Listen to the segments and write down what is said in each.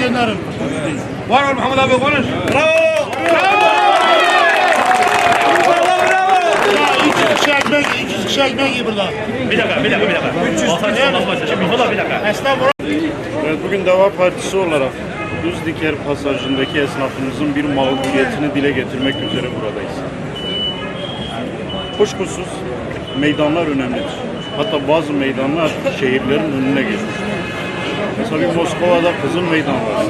gönderin. Var ol Muhammed abi konuş. Bravo. Ya iki kişi ekmek, iki kişi ekmek gibi burada. Bir dakika, bir dakika, bir dakika. 300 olmaz başla. Şimdi Muhammed abi bir dakika. Esnaf. Evet, bugün Deva Partisi olarak Düzdiker pasajındaki esnafımızın bir mağduriyetini dile getirmek üzere buradayız. Kuşkusuz meydanlar önemlidir. Hatta bazı meydanlar şehirlerin önüne geçmiştir. Mesela Moskova'da Kızıl Meydan var.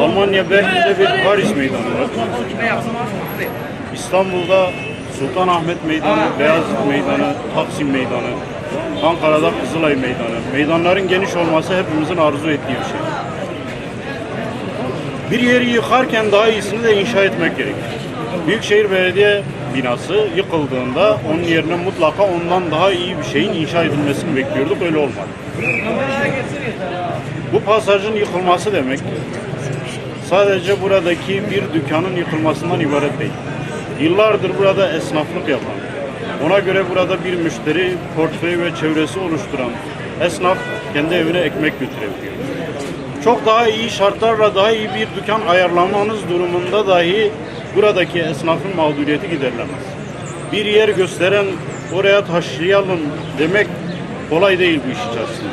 Almanya Berlin'de bir Paris Meydanı var. İstanbul'da Sultanahmet Meydanı, Beyazıt Meydanı, Taksim Meydanı, Ankara'da Kızılay Meydanı. Meydanların geniş olması hepimizin arzu ettiği bir şey. Bir yeri yıkarken daha iyisini de inşa etmek gerekir. Büyükşehir Belediye binası yıkıldığında onun yerine mutlaka ondan daha iyi bir şeyin inşa edilmesini bekliyorduk. Öyle olmadı. Bu pasajın yıkılması demek sadece buradaki bir dükkanın yıkılmasından ibaret değil. Yıllardır burada esnaflık yapan, ona göre burada bir müşteri portföyü ve çevresi oluşturan esnaf kendi evine ekmek götürebiliyor. Çok daha iyi şartlarla daha iyi bir dükkan ayarlamanız durumunda dahi buradaki esnafın mağduriyeti giderilemez. Bir yer gösteren oraya taşıyalım demek kolay değil bu iş içerisinde.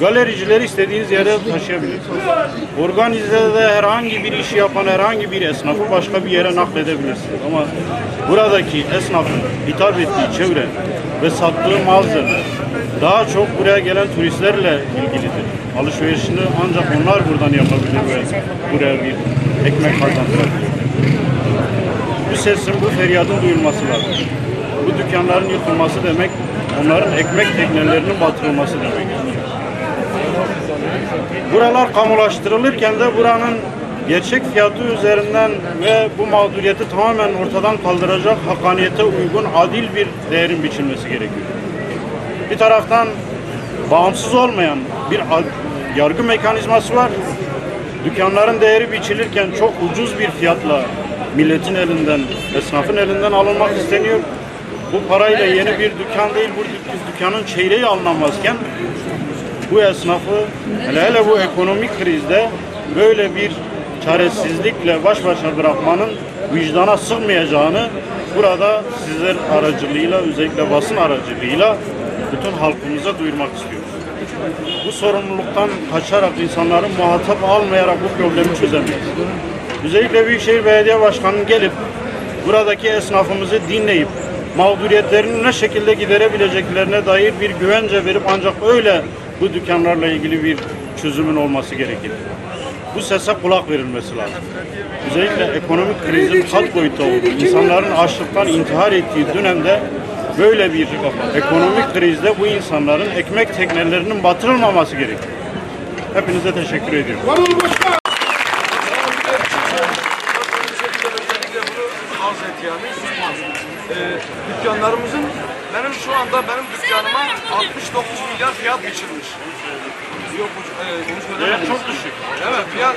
Galericileri istediğiniz yere taşıyabilirsiniz. Organizede herhangi bir işi yapan herhangi bir esnafı başka bir yere nakledebilirsiniz. Ama buradaki esnafın hitap ettiği çevre ve sattığı malzeme daha çok buraya gelen turistlerle ilgilidir. Alışverişini ancak onlar buradan yapabilir ve buraya bir ekmek kazandırabilir. Sesin, bu feryadın duyulması lazım. Bu dükkanların yıkılması demek, onların ekmek teknelerinin batırılması demek. Buralar kamulaştırılırken de buranın gerçek fiyatı üzerinden ve bu mağduriyeti tamamen ortadan kaldıracak hakkaniyete uygun adil bir değerin biçilmesi gerekiyor. Bir taraftan bağımsız olmayan bir yargı mekanizması var. Dükkanların değeri biçilirken çok ucuz bir fiyatla milletin elinden, esnafın elinden alınmak isteniyor. Bu parayla yeni bir dükkan değil, bu dük- dükkanın çeyreği alınamazken bu esnafı hele hele bu ekonomik krizde böyle bir çaresizlikle baş başa bırakmanın vicdana sığmayacağını burada sizler aracılığıyla özellikle basın aracılığıyla bütün halkımıza duyurmak istiyoruz. Bu sorumluluktan kaçarak insanların muhatap almayarak bu problemi çözemeyiz. Özellikle Büyükşehir Belediye Başkanı'nın gelip buradaki esnafımızı dinleyip mağduriyetlerini ne şekilde giderebileceklerine dair bir güvence verip ancak öyle bu dükkanlarla ilgili bir çözümün olması gerekir. Bu sese kulak verilmesi lazım. Özellikle ekonomik krizin kat boyutta olduğu, insanların açlıktan intihar ettiği dönemde böyle bir ekonomik krizde bu insanların ekmek teknelerinin batırılmaması gerekir. Hepinize teşekkür ediyorum et yani. Ee, dükkanlarımızın anda benim dükkanıma 69 milyar fiyat biçilmiş. Yok bu e, bunu söylemedim. çok düşük. Evet fiyat.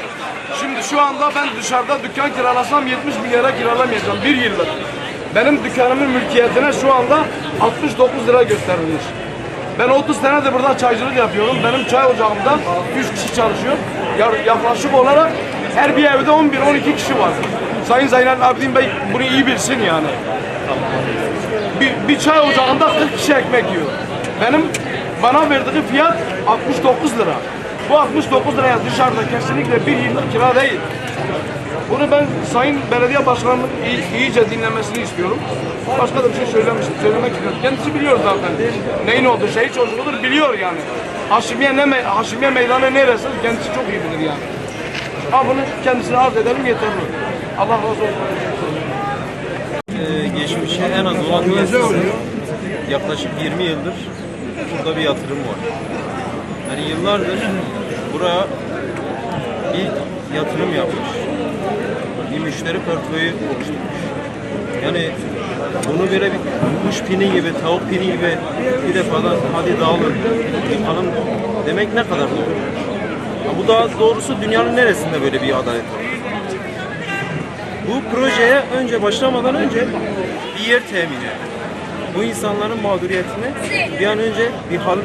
Şimdi şu anda ben dışarıda dükkan kiralasam 70 milyara kiralamayacağım bir yıllık. Benim dükkanımın mülkiyetine şu anda 69 lira gösterilmiş. Ben 30 senedir burada çaycılık yapıyorum. Benim çay ocağımda 3 kişi çalışıyor. Ya- Yaklaşık olarak her bir evde 11-12 kişi var. Sayın Zeynel Abidin Bey bunu iyi bilsin yani. Bir, bir çay ocağında 40 kişi ekmek yiyor. Benim bana verdiği fiyat 69 lira. Bu 69 liraya dışarıda kesinlikle bir yıllık kira değil. Bunu ben Sayın Belediye Başkanı'nın iyi- iyice dinlemesini istiyorum. Başka da bir şey söylemiştim, söylemek istiyorum. Kendisi biliyor zaten. Neyin olduğu şey çocuğudur, biliyor yani. Haşimiye, ne me- Haşimiye meydanı neresi kendisi çok iyi bilir yani. Ha bunu kendisine arz edelim yeterli. Allah razı olsun. Ee, geçmişe en az olan bir esnafın yaklaşık 20 yıldır burada bir yatırım var. Yani yıllardır buraya bir yatırım yapmış. Bir müşteri portföyü oluşturmuş. Yani bunu böyle bir kuş pini gibi, tavuk pini gibi bir defadan hadi dağılın, yıkalım demek ne kadar doğru? Ya bu daha doğrusu dünyanın neresinde böyle bir adalet var? Bu projeye önce başlamadan önce bir yer temin edin. Bu insanların mağduriyetini bir an önce bir hal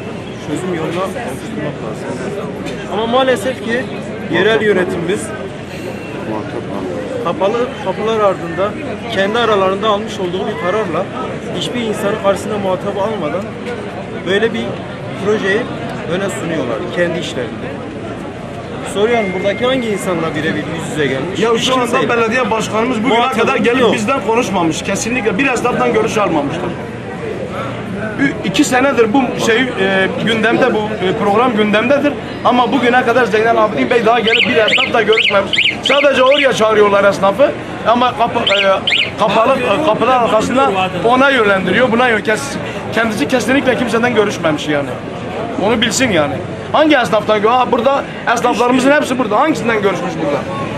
çözüm yoluna kavuşturmak lazım. Ama maalesef ki yerel yönetimimiz kapalı kapılar ardında kendi aralarında almış olduğu bir kararla hiçbir insanı karşısına muhatap almadan böyle bir projeyi öne sunuyorlar kendi işlerinde. Soruyorum buradaki hangi insanla birebir yüz yüze gelmiş? Ya Hiç şu anda kimseyle. belediye başkanımız bugüne Muhatabı kadar gelip yok. bizden konuşmamış. Kesinlikle bir esnaftan görüş almamıştır. Ü- İki senedir bu şey e, gündemde bu e, program gündemdedir ama bugüne kadar Zeynel Abidin Bey daha gelip bir esnafla görüşmemiş. Sadece oraya çağırıyorlar esnafı ama kapı, e, kapalı e, kapılar arkasında ona yönlendiriyor. Buna yön kes, kendisi kesinlikle kimseden görüşmemiş yani. Onu bilsin yani. Hangi esnaftan gö- Ha burada esnaflarımızın hepsi burada. Hangisinden görüşmüş burada?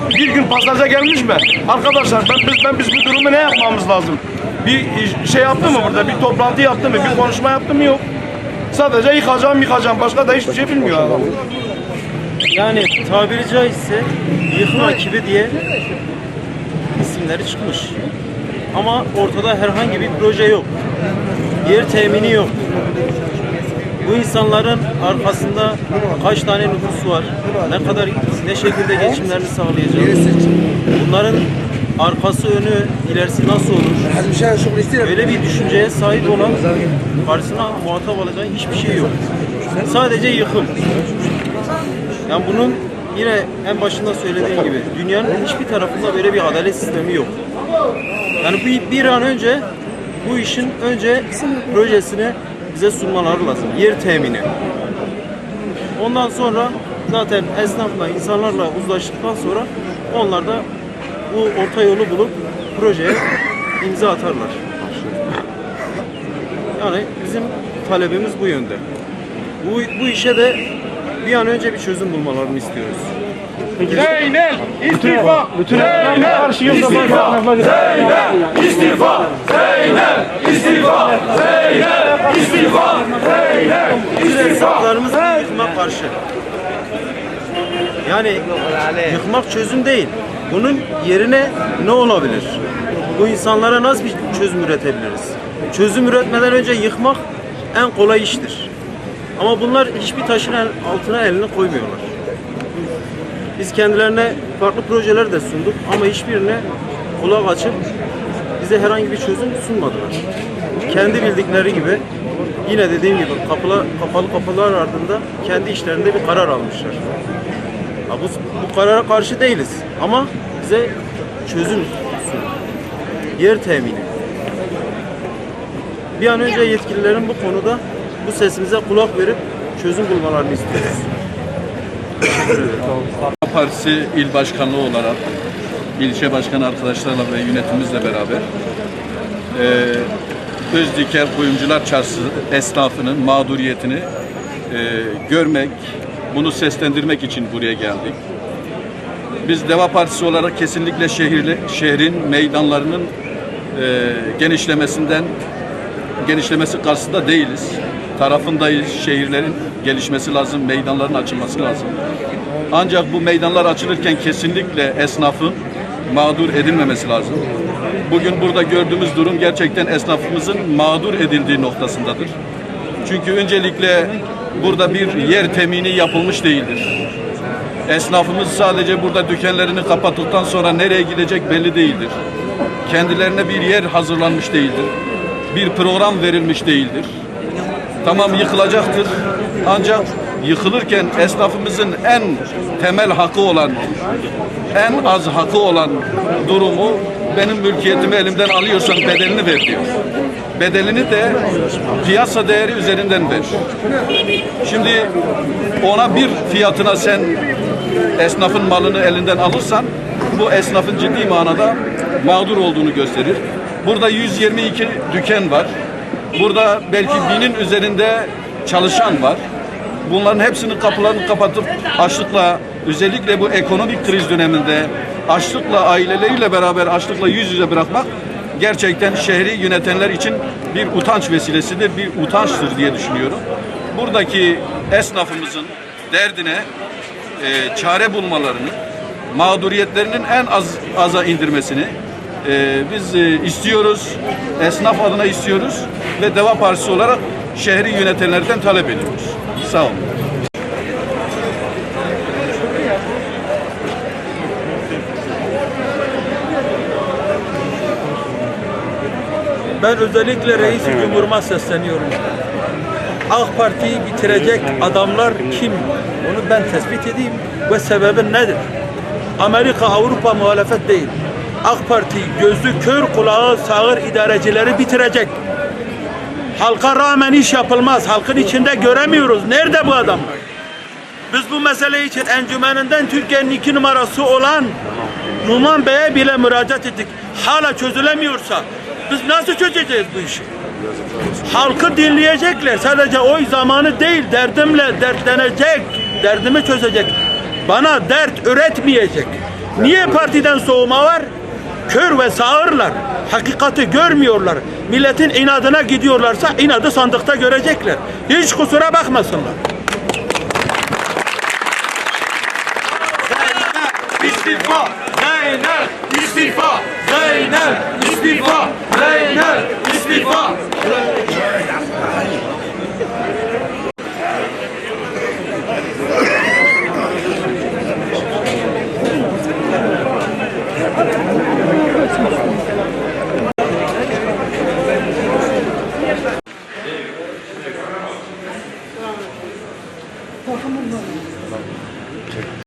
Bir gün pastaja gelmiş mi? Arkadaşlar ben biz ben biz bu durumu ne yapmamız lazım? Bir şey yaptı mı burada? Bir toplantı yaptı mı? Bir konuşma yaptı mı? Yok. Sadece yıkacağım yıkacağım. Başka da hiçbir şey bilmiyor adam. Yani tabiri caizse yıkma ekibi diye isimleri çıkmış. Ama ortada herhangi bir proje yok. Yer temini yok. Bu insanların arkasında kaç tane nüfus var, ne kadar, ne şekilde geçimlerini sağlayacak, bunların arkası önü, ilerisi nasıl olur, böyle bir düşünceye sahip olan karşısına muhatap alacağı hiçbir şey yok. Sadece yıkım. Yani bunun yine en başında söylediğim gibi dünyanın hiçbir tarafında böyle bir adalet sistemi yok. Yani bir, bir an önce bu işin önce projesini bize sunmaları lazım. Yer temini. Ondan sonra zaten esnafla, insanlarla uzlaştıktan sonra onlar da bu orta yolu bulup projeye imza atarlar. Yani bizim talebimiz bu yönde. Bu, bu işe de bir an önce bir çözüm bulmalarını istiyoruz. Zeynel istifa! Zeynel istifa! Zeynel istifa! Zeynel istifa! Zeynel istifa! Esnaflarımız bu yıkıma karşı. Yani yıkmak çözüm değil. Bunun yerine ne olabilir? Bu insanlara nasıl bir çözüm üretebiliriz? Çözüm üretmeden önce yıkmak en kolay iştir. Ama bunlar hiçbir taşın altına elini koymuyorlar. Biz kendilerine farklı projeler de sunduk ama hiçbirine kulak açıp bize herhangi bir çözüm sunmadılar. Kendi bildikleri gibi yine dediğim gibi kapılar, kapalı kapılar ardında kendi işlerinde bir karar almışlar. Ha, bu, bu karara karşı değiliz ama bize çözüm. Yer temini. Bir an önce yetkililerin bu konuda bu sesimize kulak verip çözüm bulmalarını istiyoruz. Partisi il başkanlığı olarak ilçe başkan arkadaşlarla ve yönetimimizle beraber eee Özdiker Kuyumcular Çarşısı esnafının mağduriyetini eee, görmek, bunu seslendirmek için buraya geldik. Biz Deva Partisi olarak kesinlikle şehirli, şehrin meydanlarının eee, genişlemesinden genişlemesi karşısında değiliz. Tarafındayız. Şehirlerin gelişmesi lazım, meydanların açılması lazım. Ancak bu meydanlar açılırken kesinlikle esnafın mağdur edilmemesi lazım. Bugün burada gördüğümüz durum gerçekten esnafımızın mağdur edildiği noktasındadır. Çünkü öncelikle burada bir yer temini yapılmış değildir. Esnafımız sadece burada dükkanlarını kapattıktan sonra nereye gidecek belli değildir. Kendilerine bir yer hazırlanmış değildir. Bir program verilmiş değildir. Tamam yıkılacaktır. Ancak yıkılırken esnafımızın en temel hakkı olan, en az hakkı olan durumu benim mülkiyetimi elimden alıyorsan bedelini ver diyor. Bedelini de piyasa değeri üzerinden ver. Şimdi ona bir fiyatına sen esnafın malını elinden alırsan bu esnafın ciddi manada mağdur olduğunu gösterir. Burada 122 dükkan var. Burada belki binin üzerinde çalışan var. Bunların hepsinin kapılarını kapatıp açlıkla özellikle bu ekonomik kriz döneminde açlıkla aileleriyle beraber açlıkla yüz yüze bırakmak gerçekten şehri yönetenler için bir utanç vesilesidir, bir utançtır diye düşünüyorum. Buradaki esnafımızın derdine e, çare bulmalarını, mağduriyetlerinin en az aza indirmesini e, biz e, istiyoruz, esnaf adına istiyoruz ve Deva Partisi olarak şehri yönetenlerden talep ediyoruz. Sağ olun. Ben özellikle reis cumhuruma sesleniyorum. AK Parti'yi bitirecek adamlar kim? Onu ben tespit edeyim ve sebebi nedir? Amerika, Avrupa muhalefet değil. AK Parti gözü kör kulağı sağır idarecileri bitirecek. Halka rağmen iş yapılmaz. Halkın içinde göremiyoruz. Nerede bu adam? Biz bu mesele için encümeninden Türkiye'nin iki numarası olan Numan Bey'e bile müracaat ettik. Hala çözülemiyorsa biz nasıl çözeceğiz bu işi? Halkı dinleyecekler. Sadece oy zamanı değil, derdimle dertlenecek, derdimi çözecek. Bana dert üretmeyecek. Niye partiden soğuma var? Kör ve sağırlar. Hakikati görmüyorlar. Milletin inadına gidiyorlarsa inadı sandıkta görecekler. Hiç kusura bakmasınlar. İstifa! Zeynel! İstifa! Zeynel! İstifa! Zeynel!